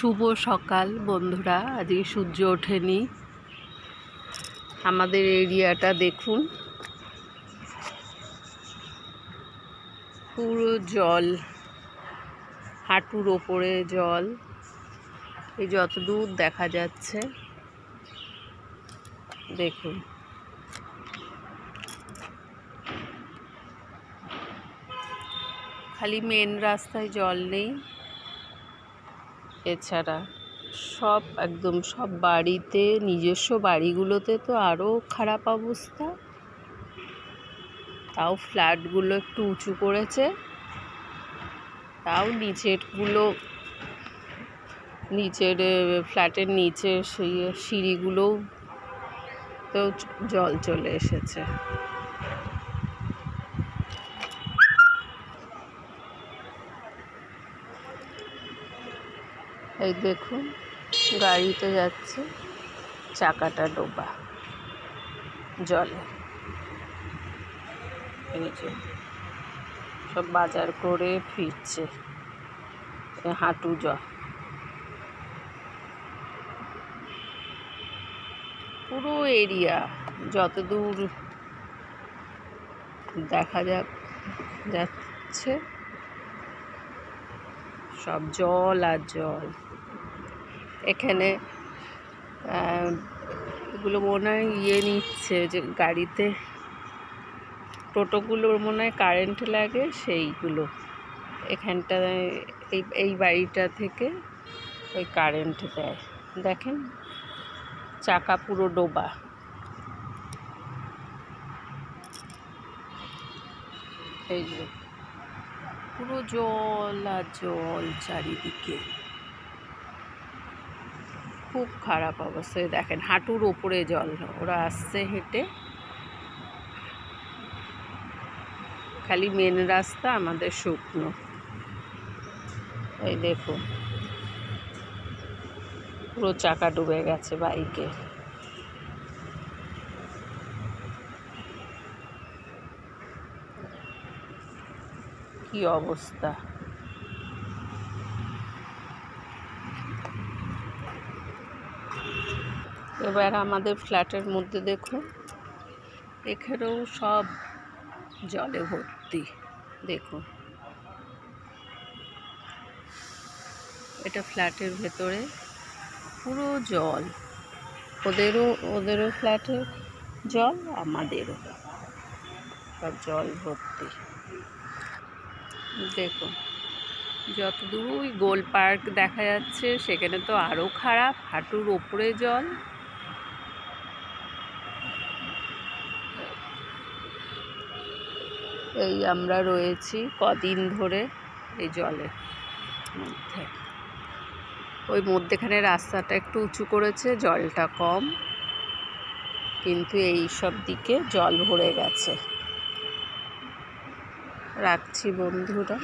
শুভ সকাল, বন্ধুরা। আজকে সূর্য ওঠেনি। আমাদের এরিয়াটা দেখুন। পুরো জল, হাঁটুর ওপরে জল। এই যত দূর দেখা যাচ্ছে, দেখুন। খালি মেন রাস্তায় জল নেই। এছাড়া সব একদম সব বাড়িতে, নিজস্ব বাড়িগুলোতে তো আরও খারাপ অবস্থা। তাও ফ্ল্যাটগুলো একটু উঁচু করেছে। তাও নিচেরগুলো, নিচের ফ্ল্যাটের নিচে সেই সিঁড়িগুলোও তো জল চলে এসেছে। এই দেখুন গাড়িতে যাচ্ছে। চাকাটা ডোবা। জলে। এই যে, সব বাজার করে ফিরছে। হাঁটু জল। পুরো এরিয়া যত দূর দেখা যা যাচ্ছে। সব জল আর জল। এখানে এগুলো মনে হয় ইয়ে নিচ্ছে যে গাড়িতে। টোটোগুলোর মনে হয় কারেন্ট লাগে সেইগুলো। এখানটা এই এই বাড়িটা থেকে ওই কারেন্ট দেয়। দেখেন, চাকা পুরো ডোবা। এই পুরো জল আর জল চারিদিকে। খুব খারাপ অবস্থায় দেখেন, হাঁটুর ওপরে জল, ওরা আসছে হেঁটে। খালি মেন রাস্তা আমাদের শুকনো। এই দেখুন পুরো চাকা ডুবে গেছে বাইকে। কি অবস্থা? এবার আমাদের ফ্ল্যাটের মধ্যে দেখুন। এখানেও সব জলে ভর্তি, দেখুন। এটা ফ্ল্যাটের ভেতরে পুরো জল। ওদেরও ওদেরও ফ্ল্যাটের জল, আমাদেরও। সব জল ভর্তি। দেখুন, যতদূর ওই গোল পার্ক দেখা যাচ্ছে, সেখানে তো আরও খারাপ, হাঁটুর ওপরে জল। এই আমরা রয়েছি কদিন ধরে এই জলে মধ্যে। ওই মধ্যেখানে রাস্তাটা একটু উঁচু করেছে, জলটা কম। কিন্তু এই সব দিকে জল ভরে গেছে। রাখছি বন্ধুরা।